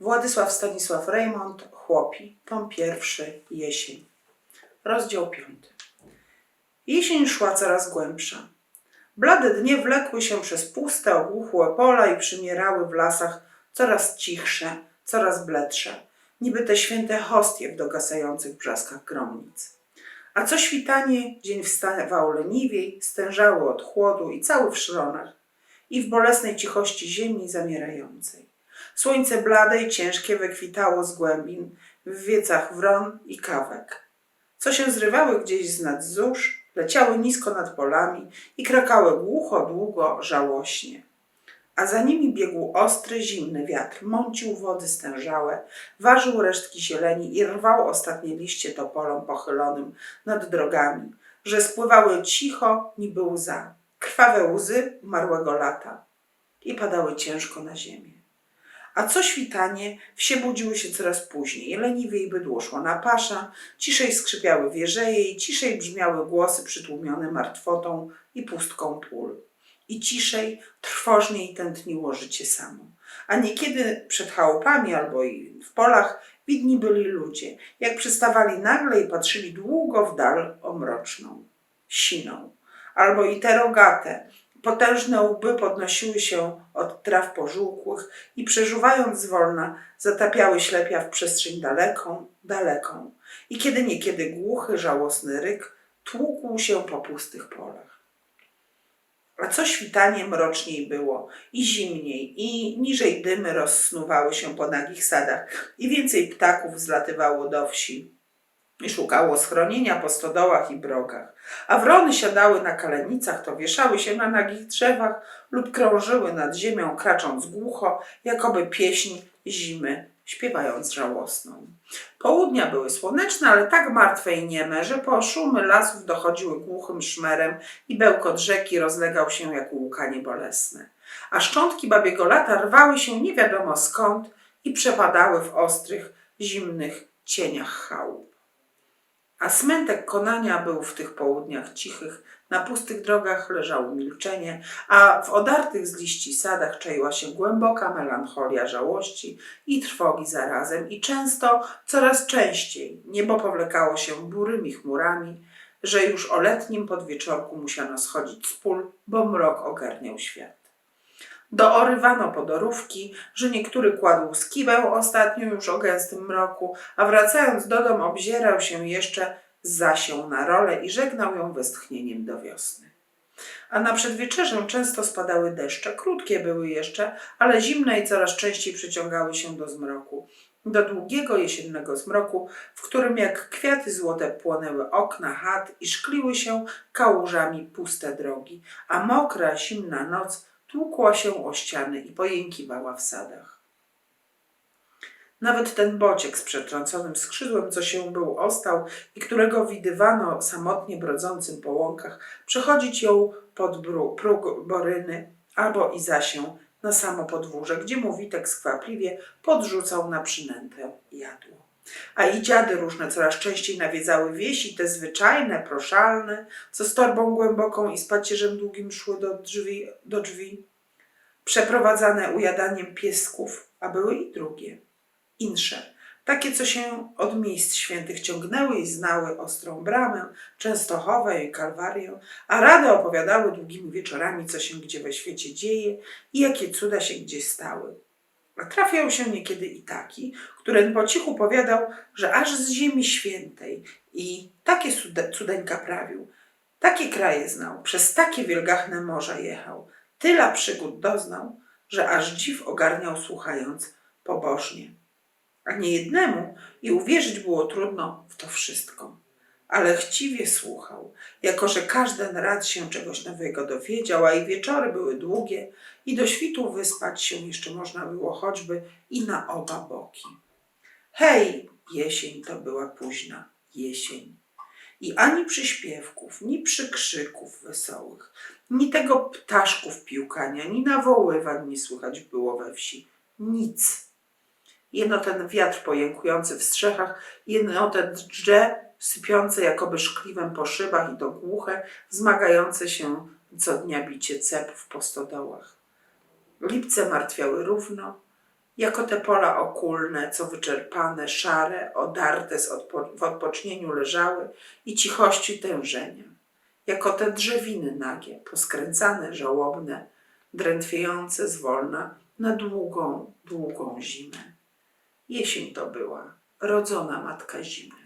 Władysław Stanisław Reymont, Chłopi, tom pierwszy, jesień. Rozdział piąty. Jesień szła coraz głębsza. Blade dnie wlekły się przez puste, ogłuchłe pola i przymierały w lasach coraz cichsze, coraz bledsze, niby te święte hostie w dogasających brzaskach gromnic. A co świtanie, dzień wstawał leniwiej, stężały od chłodu i cały w szronach i w bolesnej cichości ziemi zamierającej. Słońce blade i ciężkie wykwitało z głębin w wiecach wron i kawek, co się zrywały gdzieś z nad zórz, leciały nisko nad polami i krakały głucho, długo, żałośnie. A za nimi biegł ostry, zimny wiatr, mącił wody stężałe, ważył resztki zieleni i rwał ostatnie liście topolom pochylonym nad drogami, że spływały cicho, niby łza, krwawe łzy umarłego lata i padały ciężko na ziemię. A co świtanie, wsie budziły się coraz później, leniwiej bydło szło na pasza, ciszej skrzypiały wieżeje i ciszej brzmiały głosy przytłumione martwotą i pustką pól. I ciszej, trwożniej tętniło życie samo. A niekiedy przed chałupami albo i w polach widni byli ludzie, jak przystawali nagle i patrzyli długo w dal omroczną, siną. Albo i te rogate, Potężne łby podnosiły się od traw pożółkłych i przeżuwając zwolna, zatapiały ślepia w przestrzeń daleką, daleką. I kiedy niekiedy głuchy, żałosny ryk tłukł się po pustych polach. A co świtanie mroczniej było i zimniej, i niżej dymy rozsnuwały się po nagich sadach, i więcej ptaków zlatywało do wsi i szukało schronienia po stodołach i brokach. A wrony siadały na kalenicach, to wieszały się na nagich drzewach lub krążyły nad ziemią, kracząc głucho, jakoby pieśń zimy, śpiewając żałosną. Południa były słoneczne, ale tak martwe i nieme, że po szumy lasów dochodziły głuchym szmerem i bełkot rzeki rozlegał się jak łukanie bolesne. A szczątki babiego lata rwały się nie wiadomo skąd i przepadały w ostrych, zimnych cieniach chałup. A smętek konania był w tych południach cichych, na pustych drogach leżało milczenie, a w odartych z liści sadach czaiła się głęboka melancholia żałości i trwogi zarazem i często, coraz częściej niebo powlekało się burymi chmurami, że już o letnim podwieczorku musiano schodzić z pól, bo mrok ogarniał świat. Doorywano podorówki, że niektóry kładł skiwę ostatnio już o gęstym mroku, a wracając do domu obzierał się jeszcze, zasiął na rolę i żegnał ją westchnieniem do wiosny. A na przedwieczerzę często spadały deszcze, krótkie były jeszcze, ale zimne i coraz częściej przyciągały się do zmroku. Do długiego jesiennego zmroku, w którym jak kwiaty złote płonęły okna chat i szkliły się kałużami puste drogi, a mokra, zimna noc tłukła się o ściany i pojękiwała w sadach. Nawet ten bociek z przetrąconym skrzydłem, co się był ostał i którego widywano samotnie brodzącym po łąkach, przechodzić ją pod próg boryny albo i zasię na samo podwórze, gdzie mu Witek skwapliwie podrzucał na przynętę jadło. A i dziady różne coraz częściej nawiedzały wieś i te zwyczajne, proszalne, co z torbą głęboką i z pacierzem długim szły do drzwi, do drzwi przeprowadzane ujadaniem piesków, a były i drugie, insze, takie, co się od miejsc świętych ciągnęły i znały ostrą bramę, Częstochowę i Kalwarię, a rady opowiadały długimi wieczorami, co się gdzie we świecie dzieje i jakie cuda się gdzie stały. A trafiał się niekiedy i taki, który po cichu powiadał, że aż z ziemi świętej i takie cude- cudeńka prawił, takie kraje znał, przez takie wielgachne morza jechał, tyle przygód doznał, że aż dziw ogarniał słuchając pobożnie. A nie jednemu i uwierzyć było trudno w to wszystko. Ale chciwie słuchał, jako że każdy rad się czegoś nowego dowiedział, a i wieczory były długie i do świtu wyspać się jeszcze można było choćby i na oba boki. Hej, jesień to była późna, jesień. I ani przyśpiewków, ni przykrzyków wesołych, ni tego ptaszków piłkania, ni nawoływań nie słychać było we wsi. Nic. Jeno ten wiatr pojękujący w strzechach, jeno te drże sypiące jakoby szkliwem po szybach i to głuche, się co dnia bicie cepów po stodołach. Lipce martwiały równo, jako te pola okulne, co wyczerpane, szare, odarte z odpo- w odpocznieniu leżały i cichości tężenia, jako te drzewiny nagie, poskręcane, żałobne, drętwiejące zwolna na długą, długą zimę. Jesień to była, rodzona matka zimy.